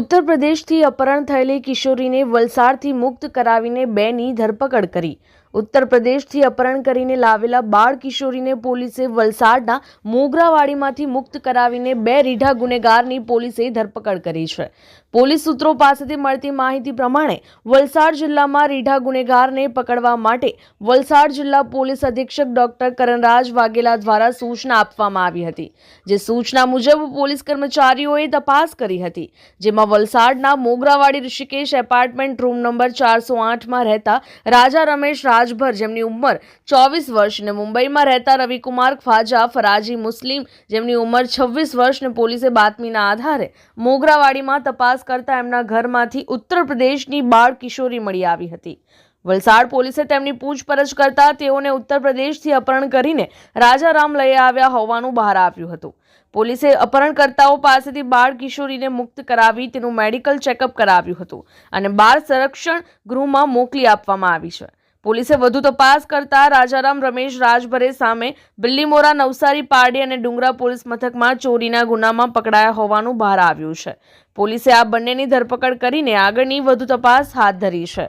ઉત્તર પ્રદેશથી અપહરણ થયેલી કિશોરીને વલસાડથી મુક્ત કરાવીને બેની ધરપકડ કરી. ઉત્તર પ્રદેશથી અપહરણ કરીને લાવેલા બાળ કિશોરીને પોલીસે વલસાડના મોગરાવાડીમાંથી મુક્ત કરાવીને બે રીઢા ગુનેગારની પોલીસે ધરપકડ કરી છે. પોલીસ સૂત્રો પાસેથી મળતી માહિતી પ્રમાણે વલસાડ જિલ્લામાં રીઢા ગુનેગારને પકડવા માટે વલસાડ જિલ્લા પોલીસ અધિક્ષક ડોક્ટર કરણરાજ વાઘેલા દ્વારા સૂચના આપવામાં આવી હતી, જે સૂચના મુજબ પોલીસ કર્મચારીઓએ તપાસ કરી હતી, જેમાં વલસાડના Mogarawadi Rishikesh apartment room number ચારસો આઠમાં રહેતા રાજા રમેશ રાજભર, જેમની ઉંમર ચોવીસ વર્ષ અને મુંબઈમાં રહેતા રવિકુમાર ખ્વાજા ફરાજી મુસ્લિમ, જેમની ઉંમર છવ્વીસ વર્ષને પોલીસે બાતમીના આધારે મોગરાવાડીમાં તપાસ કરતા એમના ઘરમાંથી ઉત્તર પ્રદેશની બાળ કિશોરી મળી આવી હતી. વલસાડ પોલીસે તેમની પૂછપરછ કરતા તેઓને ઉત્તર પ્રદેશથી અપહરણ કરીને રાજારામ લઈ આવ્યા હોવાનું બહાર આવ્યું હતું. પોલીસે અપહરણકર્તાઓ પાસેથી બાળ કિશોરીને મુક્ત કરાવી તેનું મેડિકલ ચેકઅપ કરાવ્યું હતું અને બાળ સંરક્ષણ ગૃહમાં મોકલી આપવામાં આવી છે. પોલીસે વધુ તપાસ કરતા રાજારામ રમેશ રાજભરે સામે બિલ્લીમોરા, નવસારી, પારડી અને ડુંગરા પોલીસ મથકમાં ચોરીના ગુનામાં પકડાયા હોવાનું બહાર આવ્યું છે. પોલીસે આ બંનેની ધરપકડ કરીને આગળની વધુ તપાસ હાથ ધરી છે.